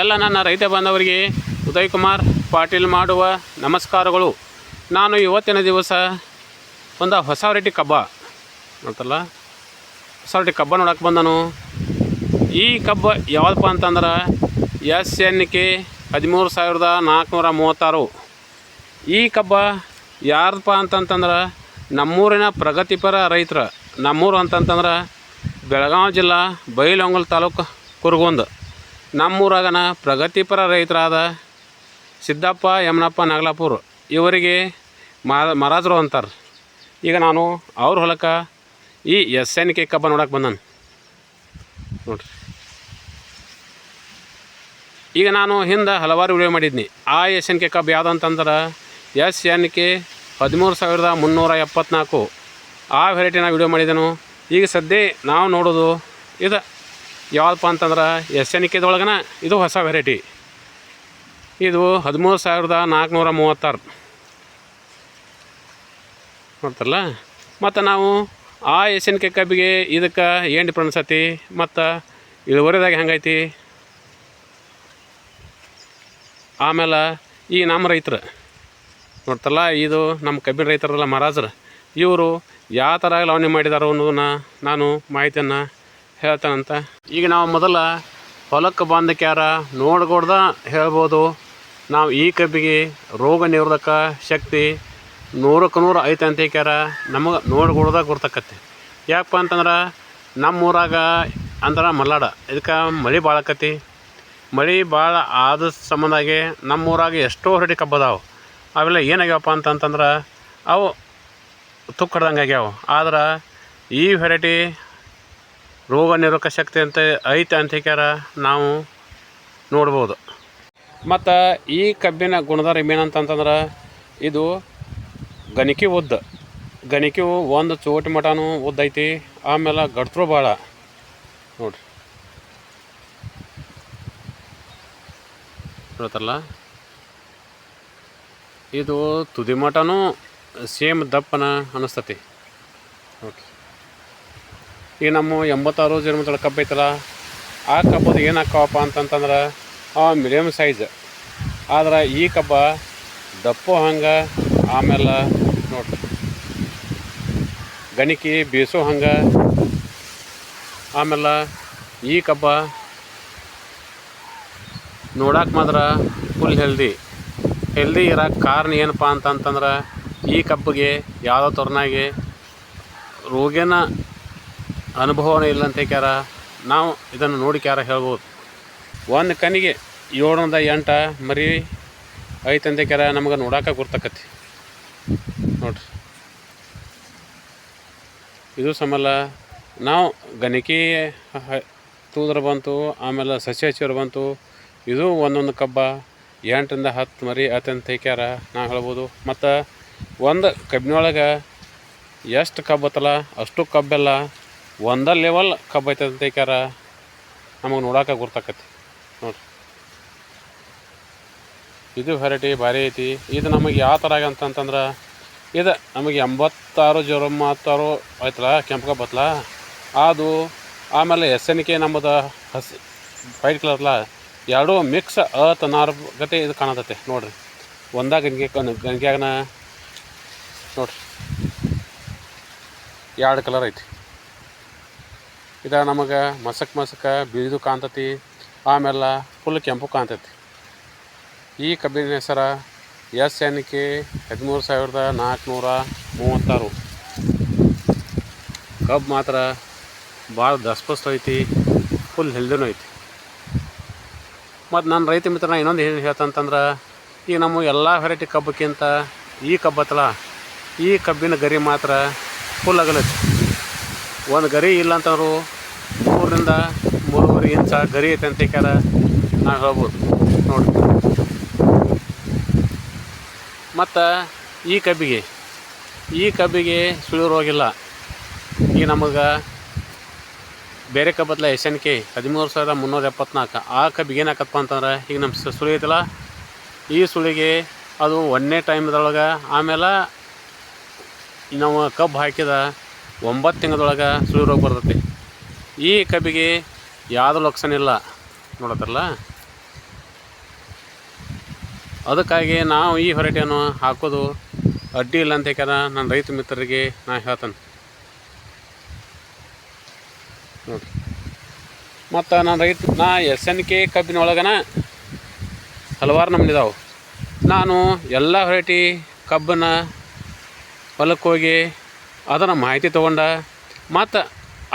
ಎಲ್ಲ ನನ್ನ ರೈತ ಬಾಂಧವರಿಗೆ ಉದಯ್ ಕುಮಾರ್ ಪಾಟೀಲ್ ಮಾಡುವ ನಮಸ್ಕಾರಗಳು. ನಾನು ಇವತ್ತಿನ ದಿವಸ ಒಂದು ಹೊಸ ವೆರೈಟಿ ಕಬ್ಬ. ಅಂತಲ್ಲ ಹೊಸ ವೆರೈಟಿ ಕಬ್ಬ ನೋಡಕ್ಕೆ ಬಂದನು. ಈ ಕಬ್ಬ ಯಾವುದಪ್ಪ ಅಂತಂದ್ರೆ ಎಸ್ ಎನ್ ಕೆ ಹದಿಮೂರು ಸಾವಿರದ ನಾಲ್ಕುನೂರ ಮೂವತ್ತಾರು. ಈ ಕಬ್ಬ ಯಾರ್ದಪ್ಪ ಅಂತಂತಂದ್ರೆ ನಮ್ಮೂರಿನ ಪ್ರಗತಿಪರ ರೈತರ. ನಮ್ಮೂರು ಅಂತಂತಂದ್ರೆ ಬೆಳಗಾವಿ ಜಿಲ್ಲಾ ಬೈಲೊಂಗಲ್ ತಾಲೂಕು ಕುರುಗೊಂದ್. ನಮ್ಮೂರಾಗನ ಪ್ರಗತಿಪರ ರೈತರಾದ ಸಿದ್ದಪ್ಪ, ಯಮನಪ್ಪ, ನಾಗಲಾಪುರ ಇವರಿಗೆ ಮಹಾರಾಜರು ಅಂತಾರೆ. ಈಗ ನಾನು ಅವ್ರ ಹೊಲಕ್ಕೆ ಈ ಎಸ್ ಎನ್ ಕೆ ಕಬ್ಬ ನೋಡಕ್ಕೆ ಬಂದನು. ನೋಡ್ರಿ. ಈಗ ನಾನು ಹಿಂದೆ ಹಲವಾರು ವಿಡಿಯೋ ಮಾಡಿದ್ನಿ. ಆ ಎಸ್ ಎನ್ ಕೆ ಕಬ್ ಯಾವುದು ಅಂತಂದ್ರೆ ಎಸ್ ಎನ್ ಕೆ ಹದಿಮೂರು ಸಾವಿರದ ಮುನ್ನೂರ ಎಪ್ಪತ್ನಾಲ್ಕು. ಆ ವೆರೈಟಿನ ವಿಡಿಯೋ ಮಾಡಿದೆನು. ಈಗ ಸದ್ಯ ನಾವು ನೋಡೋದು ಇದು ಯಾವುದಪ್ಪ ಅಂತಂದ್ರೆ ಎಸ್ ಎನ್ ಕೆದೊಳಗನ ಇದು ಹೊಸ ವೆರೈಟಿ ಇದು ಹದಿಮೂರು ಸಾವಿರದ ನಾಲ್ಕುನೂರ ಮೂವತ್ತಾರು. ನೋಡ್ತಾರಲ್ಲ? ಮತ್ತು ನಾವು ಆ ಎಸ್ ಎನ್ ಕೆ ಕಬ್ಬಿಗೆ ಇದಕ್ಕೆ ಏನು ಡಿಫ್ರೆನ್ಸ್ ಐತಿ ಮತ್ತು ಇಳುವರಿದಾಗ ಹೆಂಗೈತಿ? ಆಮೇಲೆ ಈ ನಮ್ಮ ರೈತರು. ನೋಡ್ತಲ್ಲ ಇದು ನಮ್ಮ ಕಬ್ಬಿನ ರೈತರಲ್ಲ ಮಹಾರಾಜರು. ಇವರು ಯಾವ ಥರ ಲವಣೆ ಮಾಡಿದಾರೋ ಅನ್ನೋದನ್ನ ನಾನು ಮಾಹಿತಿಯನ್ನು ಹೇಳ್ತಾನಂತ ಈಗ ನಾವು ಮೊದಲ ಹೊಲಕ್ಕೆ ಬಂದಕ್ಯಾರ ನೋಡ್ಕೊಡ್ದ ಹೇಳ್ಬೋದು. ನಾವು ಈ ಕಬ್ಬಿಗೆ ರೋಗ ನಿರೋಧಕ ಶಕ್ತಿ ನೂರಕ್ಕೆ ನೂರು ಐತೆ ಅಂತ ಕ್ಯಾರ ನಮಗೆ ನೋಡ್ಕೊಡ್ದ ಗುರ್ತಕತ್ತೆ. ಯಾಕಪ್ಪ ಅಂತಂದ್ರೆ ನಮ್ಮ ಊರಾಗ ಅಂದ್ರೆ ಮಲ್ನಾಡ. ಇದಕ್ಕೆ ಮಳೆ ಭಾಳ ಆಕತಿ ಮಳೆ ಭಾಳ ಆದ ಸಂಬಂಧಾಗಿ ನಮ್ಮ ಊರಾಗ ಎಷ್ಟೋ ಹರಡಿ ಕಬ್ಬದಾವು ಅವೆಲ್ಲ ಏನಾಗ್ಯಾವಪ್ಪ ಅಂತಂತಂದ್ರೆ ಅವು ತುಕ್ಕಡ್ದಂಗೆ ಆಗ್ಯಾವ. ಆದ್ರೆ ಈ ವೆರೈಟಿ ರೋಗ ನಿರೋಧಕ ಶಕ್ತಿ ಅಂತ ಐತೆ ಅಂತ ಹೇಳ್ಯಾರ ನಾವು ನೋಡ್ಬೋದು. ಮತ್ತು ಈ ಕಬ್ಬಿನ ಗುಣಧರ ಏನಂತಂತಂದ್ರೆ, ಇದು ಗಣಿಕೆ ಉದ್ದ. ಗಣಿಕೆ ಒಂದು ಚೋಟಿ ಮಟನೂ ಉದ್ದ ಐತಿ, ಆಮೇಲೆ ಗಡ್ತರು ಭಾಳ ನೋಡ್ರಿ. ಹೇಳ್ತಾರಲ್ಲ? ಇದು ತುದಿ ಮಟನೂ ಸೇಮ್ ದಪ್ಪನ ಅನಿಸ್ತತಿ. ನೋಡ್ರಿ. ಈಗ ನಮ್ಮ ಎಂಬತ್ತಾರು ಜನ್ಮದೊಳ ಕಬ್ಬು ಐತಲ್ಲ, ಆ ಕಬ್ಬದು ಏನು ಹಾಕವಪ್ಪ ಅಂತಂತಂದ್ರೆ, ಆ ಮೀಡಿಯಮ್ ಸೈಜ್ ಆದ್ರೆ ಈ ಕಬ್ಬ ದಪ್ಪು ಹಂಗೆ, ಆಮೇಲೆ ನೋಡ್ರಿ ಗಣಿಕೆ ಬೀಸೋ ಹಂಗೆ, ಆಮೇಲೆ ಈ ಕಬ್ಬ ನೋಡಕ್ಕೆ ಮಾತ್ರ ಫುಲ್ ಹೆಲ್ದಿ ಹೆಲ್ದಿ ಇರೋಕ್ಕೆ ಕಾರಣ ಏನಪ್ಪ ಅಂತಂತಂದ್ರೆ, ಈ ಕಬ್ಬಿಗೆ ಯಾವುದೋ ಥರನಾಗಿ ರೋಗೇನ ಅನುಭವನೇ ಅಂತ ಹೇಳ್ಕ್ಯಾರ ನಾವು ಇದನ್ನು ನೋಡಿ ಕ್ಯಾರ ಹೇಳ್ಬೋದು. ಒಂದು ಕನಿಗೆ ಏಳರಿಂದ ಎಂಟು ಮರಿ ಐತೆ ಅಂತ ನಮ್ಗೆ ನೋಡಾಕ ಗುರ್ತಕತಿ ನೋಡ್ರಿ. ಇದು ಸಮಲ್ಲ ನಾವು ಗಣಿಕೆ ತೂದ್ರ ಬಂತು, ಆಮೇಲೆ ಸಸಿ ಹಚ್ಚಿರು ಬಂತು. ಇದು ಒಂದೊಂದು ಕಬ್ಬ, ಎಂಟರಿಂದ ಹತ್ತು ಮರಿ ಅಂತ ಕ್ಯಾರ ನಾವು ಹೇಳ್ಬೋದು. ಮತ್ತು ಒಂದು ಕಬ್ಬಿನೊಳಗೆ ಎಷ್ಟು ಕಬ್ಬತ್ತಲ್ಲ ಅಷ್ಟು ಕಬ್ಬೆಲ್ಲ ಒಂದ ಲೆವೆಲ್ ಕಬ್ಬು ಅಂತ ಹೇಳ್ಕ್ಯಾರ, ನಮಗೆ ನೋಡಾಕ ಗುರ್ತಾಕತಿ ನೋಡ್ರಿ. ಇದು ವೆರೈಟಿ ಭಾರಿ ಐತಿ. ಇದು ನಮಗೆ ಯಾವ ಥರ ಅಂತಂತಂದ್ರೆ ಇದು ನಮಗೆ ಎಂಬತ್ತಾರು ಜೀರೋ ಮೂವತ್ತಾರು ಆಯ್ತಲ್ಲ ಕೆಂಪು ಕಬ್ಬು ಐತಲ್ಲ ಅದು ಆಮೇಲೆ ಎಸ್ ಎನ್ ಕೆ ನಮ್ಮದು ಹಸಿ ವೈಟ್ ಕಲರ್ಲ ಎರಡೂ ಮಿಕ್ಸ್ ಅತ್ ನಾರ್ ಗತೆ ಇದು ಕಾಣತೈತೆ, ನೋಡ್ರಿ. ಒಂದಾಗ ಗಂಗೆ ಗಂಗೆನ ನೋಡ್ರಿ. ಎರಡು ಕಲರ್ ಐತಿ. ಇದು ನಮಗೆ ಮಸಕ್ ಮಸಕ ಬಿಳಿದು ಕಾಣ್ತತಿ ಆಮೇಲೆ ಫುಲ್ ಕೆಂಪು ಕಾಣ್ತೈತಿ. ಈ ಕಬ್ಬಿನ ಹೆಸರ ಎಸ್ ಎನ್ ಕೆ ಹದಿಮೂರು ಸಾವಿರದ ನಾಲ್ಕುನೂರ ಮೂವತ್ತಾರು. ಕಬ್ಬು ಮಾತ್ರ ಭಾಳ ದಸ್ಪಸ್ತು ಐತಿ, ಫುಲ್ ಹೆಲ್ದಿನೂ ಐತಿ. ಮತ್ತು ನನ್ನ ರೈತ ಮಿತ್ರನ ಇನ್ನೊಂದು ಏನು ಹೇಳ್ತಂತಂದ್ರೆ ಈಗ ನಮ್ಮ ಎಲ್ಲ ವೆರೈಟಿ ಕಬ್ಬಕ್ಕಿಂತ ಈ ಕಬ್ಬು ಐತಲ್ಲ ಈ ಕಬ್ಬಿನ ಗರಿ ಮಾತ್ರ ಫುಲ್ ಅಗಲೈತಿ ಒಂದು ಗರಿ ಇಲ್ಲ ಅಂತಂದ್ರು ಮೂರರಿಂದ ಮೂರುವರೆ ಇಂಚ ಗರಿ ಐತೆ ಅಂತ ಹೇಳ್ಕ್ಯಾರ ನಾನು ಹೇಳ್ಬೋದು. ನೋಡಿ. ಮತ್ತು ಈ ಕಬ್ಬಿಗೆ ಈ ಕಬ್ಬಿಗೆ ಸುಳಿ ರೋಗಿಲ್ಲ. ಈ ನಮಗೆ ಬೇರೆ ಕಬ್ಬತ್ಲ ಎಸ್ ಎನ್ ಕೆ ಹದಿಮೂರು ಸಾವಿರದ ಮುನ್ನೂರ ಎಪ್ಪತ್ನಾಲ್ಕು. ಆ ಕಬ್ಬಿಗೆ ಏನು ಹಾಕತ್ತಪ್ಪ ಅಂತಂದ್ರೆ ಈಗ ನಮ್ಮ ಸುಳಿ ಐತಲ್ಲ, ಈ ಸುಳಿಗೆ ಅದು ಒಂದನೇ ಟೈಮ್ದೊಳಗೆ ಆಮೇಲೆ ನಾವು ಕಬ್ಬು ಹಾಕಿದ ಒಂಬತ್ತು ತಿಂಗಳದೊಳಗೆ ಸುಳಿ ರೋಗ ಬರ್ತೈತಿ. ಈ ಕಬ್ಬಿಗೆ ಯಾವುದೂ ಲಕ್ಷಣ ಇಲ್ಲ ನೋಡತ್ತಲ್ಲ ಅದಕ್ಕಾಗಿ ನಾವು ಈ ಹೊರಟಿಯನ್ನು ಹಾಕೋದು ಅಡ್ಡಿ ಇಲ್ಲ ಅಂತ ಯಾಕಂದ್ರೆ ನನ್ನ ರೈತ ಮಿತ್ರರಿಗೆ ನಾ ಹೇಳ್ತೇನೆ. ನೋಡಿ. ಮತ್ತು ನಾನು ರೈತ, ನಾ ಎಸ್ ಎನ್ ಕೆ ಕಬ್ಬಿನ ಒಳಗನ ಹಲವಾರು ಇದಾವೆ ನಾನು ಎಲ್ಲ ವೆರೈಟಿ ಕಬ್ಬನ್ನು ಹೊಲಕ್ಕೆ ಹೋಗಿ ಅದನ್ನು ಮಾಹಿತಿ ತೊಗೊಂಡ ಮತ್ತು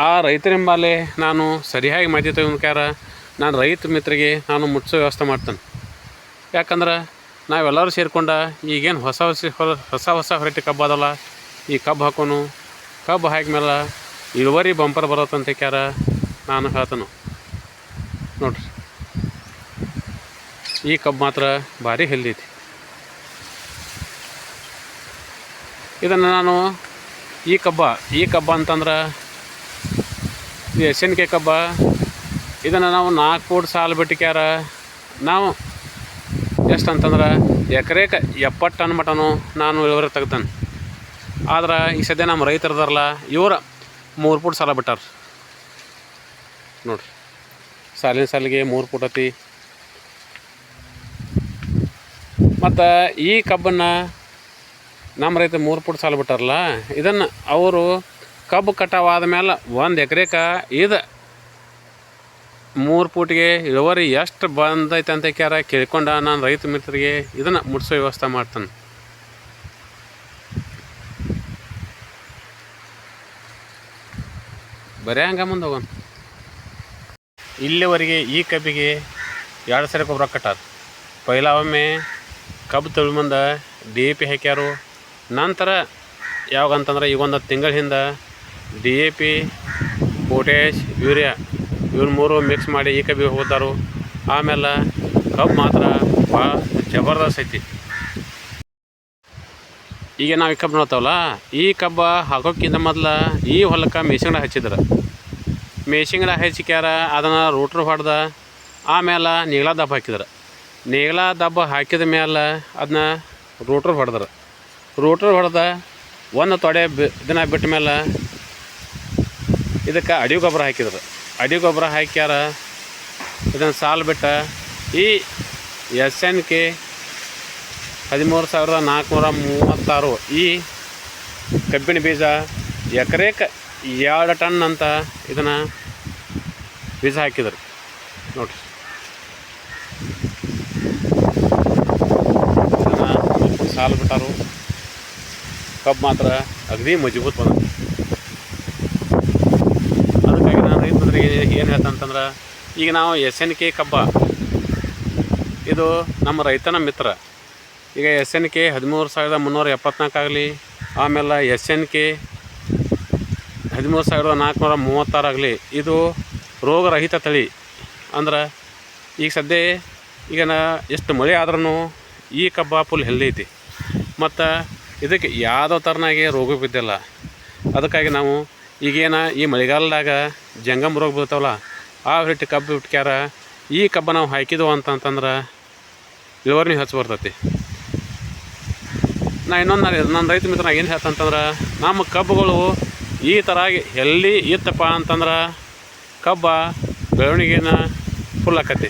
ಆ ರೈತರಿಂಬಾಲೆ ನಾನು ಸರಿಯಾಗಿ ಮಾಹಿತಿ ತೆಗೆದುಕಾರ ನಾನು ರೈತ ಮಿತ್ರಿಗೆ ನಾನು ಮುಟ್ಟಿಸೋ ವ್ಯವಸ್ಥೆ ಮಾಡ್ತೇನೆ. ಯಾಕಂದ್ರೆ ನಾವೆಲ್ಲರೂ ಸೇರಿಕೊಂಡ ಈಗೇನು ಹೊಸ ಹೊಸ ಹೊಸ ಹೊಸ ಹೊರಟಿ ಕಬ್ಬು ಅದಲ್ಲ. ಈ ಕಬ್ಬು ಹಾಕೋನು, ಕಬ್ಬು ಹಾಕಿದ್ಮೇಲೆ ಇಳುವರಿ ಬಂಪರ್ ಬರತ್ತಂತ ಕ್ಯಾರ ನಾನು ಹೇಳ್ತೇನೆ. ನೋಡ್ರಿ. ಈ ಕಬ್ಬು ಮಾತ್ರ ಭಾರಿ ಹೆಲ್ದಿ ಐತಿ. ಇದನ್ನು ನಾನು ಈ ಕಬ್ಬ ಈ ಕಬ್ಬ ಅಂತಂದ್ರೆ ಇದು ಕೇಕ್ ಕಬ್ಬ, ಇದನ್ನು ನಾವು ನಾಲ್ಕು ಫೂಟ್ ಸಾಲು ಬಿಟ್ಟಿಕ್ಯಾರ ನಾವು ಎಷ್ಟು ಅಂತಂದ್ರೆ ಎಕರೆಕ ಎಪ್ಪತ್ತು ಟನ್ ಮಟನು ನಾನು ಇಳುವರಿ ತೆಗ್ದಾನೆ. ಆದ್ರೆ ಈ ಸದ್ಯ ನಮ್ಮ ರೈತರದಾರಲ್ಲ ಇವ್ರು ಮೂರು ಫೂಟ್ ಸಾಲ ಬಿಟ್ಟಾರ. ನೋಡ್ರಿ, ಸಾಲಿನ ಸಾಲಿಗೆ ಮೂರು ಫೂಟ್ ಅತಿ. ಮತ್ತು ಈ ಕಬ್ಬನ್ನು ನಮ್ಮ ರೈತ ಮೂರು ಫೂಟ್ ಸಾಲ ಬಿಟ್ಟಾರಲ್ಲ ಇದನ್ನು ಅವರು ಕಬ್ಬು ಕಟಾವಾದ ಮೇಲೆ ಒಂದು ಎಕರೆಗೆ ಇದು ಮೂರು ಫೂಟ್ಗೆ ಇಳುವರಿ ಎಷ್ಟು ಬಂದೈತೆ ಅಂತ ಕ್ಯಾರ ಕೇಳ್ಕೊಂಡ ನಾನು ರೈತ ಮಿತ್ರರಿಗೆ ಇದನ್ನು ಮುಟ್ಸೋ ವ್ಯವಸ್ಥೆ ಮಾಡ್ತಾನೆ. ಬರೇ ಹಂಗ ಮುಂದೆ ಹೋಗೋಣ. ಇಲ್ಲಿವರೆಗೆ ಈ ಕಬ್ಬಿಗೆ ಎರಡು ಸರಿ ಗೊಬ್ಬರ ಕಟ್ಟಾರ. ಪೈಲ ಒಮ್ಮೆ ಕಬ್ಬು ತೊಳಿ ಮುಂದೆ ಡಿ ಎ ಪಿ ಹಾಕ್ಯಾರು. ನಂತರ ಯಾವಾಗಂತಂದ್ರೆ ಈಗ ಒಂದು ತಿಂಗಳ ಹಿಂದೆ D A P potash urea ಇವ್ರು ಮೂರು ಮಿಕ್ಸ್ ಮಾಡಿ ಈ ಕಬ್ಬಿಗೆ ಹೋದಾರು. ಆಮೇಲೆ ಕಬ್ಬು ಮಾತ್ರ ಭಾಳ ಜಬರ್ದಸ್ತ್ ಐತಿ. ಈಗ ನಾವು ಈ ಕಬ್ಬು ನೋಡ್ತಾವಲ್ಲ, ಈ ಕಬ್ಬು ಹಾಕೋಕ್ಕಿಂತ ಮೊದಲು ಈ ಹೊಲಕ್ಕೆ ಮೇಸಿಂಗಡ ಹಚ್ಚಿದ್ರು. ಮೇಸಿಂಗಡ ಹಚ್ಚಿಕ್ಯಾರ ಅದನ್ನು ರೂಟ್ರ್ ಹೊಡೆದ ಆಮೇಲೆ ನೀಗ್ಲಾ ದಬ್ಬ ಹಾಕಿದ್ರು. ನೀಗ್ಲಾ ದಬ್ಬ ಹಾಕಿದ ಮೇಲೆ ಅದನ್ನ ರೋಟ್ರ್ ಹೊಡೆದ್ರು. ರೋಟ್ರ್ ಹೊಡೆದ ಒಂದು ತೊಡೆ ಬಿ ದಿನ ಬಿಟ್ಟ ಮೇಲೆ ಇದಕ್ಕೆ ಅಡಿ ಗೊಬ್ಬರ ಹಾಕಿದ್ರು. ಅಡಿ ಗೊಬ್ಬರ ಹಾಕ್ಯಾರ, ಇದನ್ನು ಸಾಲು ಬಿಟ್ಟ, ಈ ಎಸ್ ಎನ್ ಕೆ ಹದಿಮೂರು ಸಾವಿರದ ನಾಲ್ಕುನೂರ ಮೂವತ್ತಾರು ಈ ಕಬ್ಬಿನ ಬೀಜ ಎಕರೆಕ ಎರಡು ಟನ್ ಅಂತ ಇದನ್ನು ಬೀಜ ಹಾಕಿದ್ರು. ಇದನ್ನು ಸಾಲು ಬಿಟ್ಟಾರು. ಕಬ್ಬು ಮಾತ್ರ ಅಗದಿ ಮಜಬೂತ್ ಬಂದ ಅದಕ್ಕಾಗಿ ನಾನು ರೈತರಿಗೆ ಹೇಳ್ತಂತಂದ್ರೆ ಈಗ ನಾವು ಎಸ್ ಎನ್ ಕೆ ಕಬ್ಬ. ಇದು ನಮ್ಮ ರೈತನ ಮಿತ್ರ. ಈಗ ಎಸ್ ಎನ್ ಕೆ ಹದಿಮೂರು ಸಾವಿರದ ಮುನ್ನೂರ ಎಪ್ಪತ್ನಾಲ್ಕು ಆಗಲಿ, ಆಮೇಲೆ ಎಸ್ ಎನ್ ಕೆ ಹದಿಮೂರು ಸಾವಿರದ ನಾಲ್ಕುನೂರ ಮೂವತ್ತಾರಾಗಲಿ ಇದು ರೋಗರಹಿತ ತಳಿ. ಅಂದ್ರೆ, ಈಗ ಸದ್ಯ ಈಗ ನಾ ಎಷ್ಟು ಮಳೆ ಆದ್ರೂ ಈ ಕಬ್ಬ ಫುಲ್ ಹೆಲ್ದಿ ಐತಿ. ಮತ್ತು ಇದಕ್ಕೆ ಯಾವುದೋ ಥರನಾಗಿ ರೋಗ ಬಿದ್ದಿಲ್ಲ. ಅದಕ್ಕಾಗಿ ನಾವು ಈಗೇನ ಈ ಮಳೆಗಾಲದಾಗ ಜಂಗಮ್ ರೋಗ ಬೀಳ್ತಾವಲ್ಲ ಆ ವೆರೈಟಿ ಕಬ್ಬು ಬಿಟ್ಕ್ಯಾರ ಈ ಕಬ್ಬು ನಾವು ಹಾಕಿದ್ವು ಅಂತಂತಂದ್ರೆ ಇಳುವರಿ ಹೆಚ್ಚು ಬರ್ತೈತಿ. ನಾ ಇನ್ನೊಂದು ನನ್ನ ರೈತ ಮಿತ್ರ ಏನು ಹೇಳ್ತಂತಂದ್ರೆ, ನಮ್ಮ ಕಬ್ಬುಗಳು ಈ ಥರ ಎಲ್ಲಿ ಇತ್ತಪ್ಪ ಅಂತಂದ್ರೆ ಕಬ್ಬ ಬೆಳವಣಿಗೆನ ಫುಲ್ ಆಕತಿ.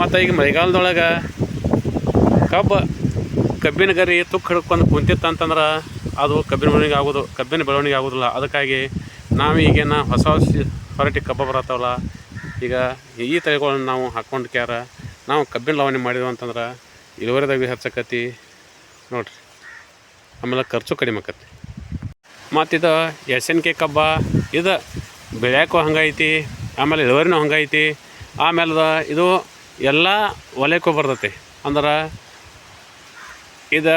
ಮತ್ತು ಈಗ ಮಳೆಗಾಲದೊಳಗೆ ಕಬ್ಬು ಕಬ್ಬಿನ ಗರಿ ತುಕ್ಕ ಹಿಡ್ಕೊಂಡು ಕುಂತಿತ್ತು ಅಂತಂದ್ರೆ ಅದು ಕಬ್ಬಿನ ಬೆಳವಣಿಗೆ ಆಗೋದು, ಕಬ್ಬಿನ ಬೆಳವಣಿಗೆ ಆಗೋದಿಲ್ಲ. ಅದಕ್ಕಾಗಿ ನಾವು ಈಗೇನು ಹೊಸ ಹೊಸ ಹೊರಟಿ ಕಬ್ಬ ಬರತ್ತಾವಲ್ಲ ಈಗ ಈ ತಳಿಗಳನ್ನು ನಾವು ಹಾಕ್ಕೊಂಡು ಕ್ಯಾರ, ನಾವು ಕಬ್ಬಿನ ಲವಣೆ ಮಾಡಿದ್ವಿ ಅಂತಂದ್ರೆ ಇಳುವರಿದಾಗ ಹೆಚ್ಚಕತಿ ನೋಡಿರಿ. ಆಮೇಲೆ ಖರ್ಚು ಕಡಿಮೆ ಆಕತಿ ಮತ್ತು ಇದು ಎಸ್ ಎನ್ ಕೆ ಕಬ್ಬ, ಇದು ಬೆಳ್ಯಾಕೂ ಹಂಗೈತಿ ಆಮೇಲೆ ಇಳುವರಿನೂ ಹಂಗೈತಿ ಆಮೇಲೆ ಇದು ಎಲ್ಲ ವಲಯಕ್ಕೂ ಬರ್ತೈತಿ. ಅಂದ್ರೆ ಇದು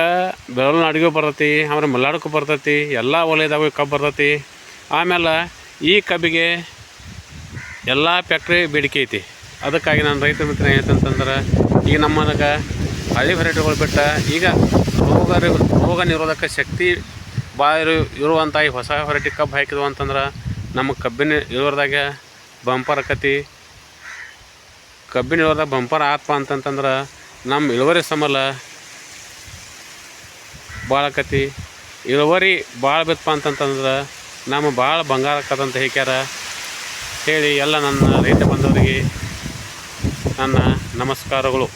ಬೆಳವಣಿಗೆಗೂ ಬರ್ತೈತಿ, ಆಮೇಲೆ ಮಲ್ನಾಡಕ್ಕೂ ಬರ್ತೈತಿ, ಎಲ್ಲ ವಲಯದಾಗೂ ಕಬ್ಬು ಬರ್ತೈತಿ. ಆಮೇಲೆ ಈ ಕಬ್ಬಿಗೆ ಎಲ್ಲ ಫ್ಯಾಕ್ಟ್ರಿ ಬೇಡಿಕೆ ಐತಿ. ಅದಕ್ಕಾಗಿ ನಾನು ರೈತ ಮಿತ್ರ ಏನಂತಂದ್ರೆ ಈಗ ನಮ್ಮನಾಗ ಹಳ್ಳಿ ವೆರೈಟಿಗಳು ಬಿಟ್ಟ ಈಗ ರೋಗ ರೋಗ ನಿರೋಧಕ ಶಕ್ತಿ ಭಾಳ ಇರು ಇರುವಂಥ ಈ ಹೊಸ ವೆರೈಟಿ ಕಬ್ಬು ಹಾಕಿದ್ವು ಅಂತಂದ್ರೆ ನಮ್ಮ ಕಬ್ಬಿನ ಇಳುವರಿದಾಗ ಬಂಪರ್ ಆಕತಿ. ಕಬ್ಬಿನ ಇಳುವರ್ದಾಗ ಬಂಪರ್ ಆತ್ಪ ಅಂತಂತಂದ್ರೆ ನಮ್ಮ ಇಳುವರಿ ಸಮಲ ಭಾಳ ಆಕತಿ. ಇಳುವರಿ ಭಾಳ ಬಿತ್ತಪ್ಪ ಅಂತಂತಂದ್ರೆ ನಮ್ಮ ಭಾಳ ಬಂಗಾರ ಆಕತ್ತಂತ ಹೇಳ್ಯಾರ ಹೇಳಿ ಎಲ್ಲ ನನ್ನ ರೈತ ಬಂಧುವರಿಗೆ ನನ್ನ ನಮಸ್ಕಾರಗಳು.